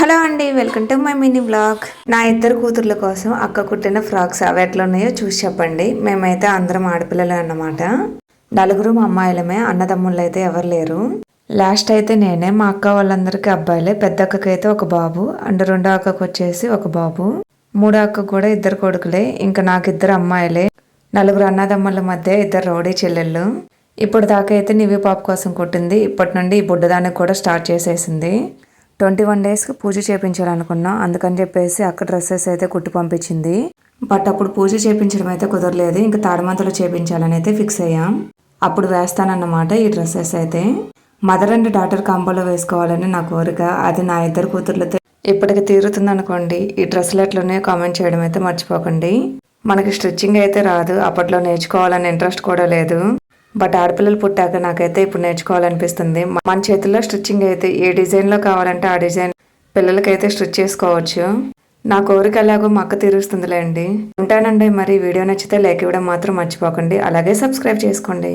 Hello అండి welcome to my mini blog. నా ఇద్దరు కూతుర్ల కోసం అక్క కుట్టిన ఫ్రాక్స్ అవి ఎట్లా ఉన్నాయో చూసి చెప్పండి. మేమైతే అందరం ఆడపిల్లలే అన్నమాట. నలుగురు మా అమ్మాయిలమే అన్నదమ్ముళ్ళు అయితే ఎవరు లేరు. లాస్ట్ అయితే నేనే మా అక్క వాళ్ళందరికీ అబ్బాయిలే పెద్ద అక్కకైతే ఒక బాబు అండ్ రెండో అక్కకు వచ్చేసి ఒక బాబు. మూడో అక్క కూడా ఇద్దరు కొడుకులే ఇంకా నాకు ఇద్దరు అమ్మాయిలే. నలుగురు అన్నదమ్ముల మధ్య ఇద్దరు రౌడీ చెల్లెళ్ళు. ఇప్పుడు దాకా అయితే నివి పాప కోసం కుట్టింది ఇప్పటి నుండి ఈ బుడ్డదానికి కూడా స్టార్ట్ చేసేసింది. ట్వంటీ వన్ డేస్కి పూజ చేయించాలనుకున్నా అందుకని చెప్పేసి అక్క డ్రెస్సెస్ అయితే కుట్టి పంపించింది. బట్ అప్పుడు పూజ చేయించడం అయితే కుదరలేదు ఇంకా తాడమంతలో చేయించాలని అయితే ఫిక్స్ అయ్యాం. అప్పుడు వేస్తానన్నమాట ఈ డ్రెస్సెస్ అయితే. మదర్ అండ్ డాటర్ కాంబోలో వేసుకోవాలని నా కోరిక అది నా ఇద్దరు కూతుర్లతో ఇప్పటికి తీరుతుంది అనుకోండి ఈ డ్రెస్సులు ఎట్లనే కామెంట్ చేయడం అయితే మర్చిపోకండి. మనకి స్టిచ్చింగ్ అయితే రాదు అప్పట్లో నేర్చుకోవాలని ఇంట్రెస్ట్ కూడా లేదు. బట్ ఆడపిల్లలు పుట్టాక నాకైతే ఇప్పుడు నేర్చుకోవాలనిపిస్తుంది. మన చేతుల్లో స్టిచ్చింగ్ అయితే ఏ డిజైన్లో కావాలంటే ఆ డిజైన్ పిల్లలకైతే స్టిచ్ చేసుకోవచ్చు. నా కోరిక ఎలాగో మక్క తీరుస్తుందిలేండి. ఉంటానండి మరి వీడియో నచ్చితే లైక్ ఇవ్వడం మాత్రం మర్చిపోకండి. అలాగే సబ్స్క్రైబ్ చేసుకోండి.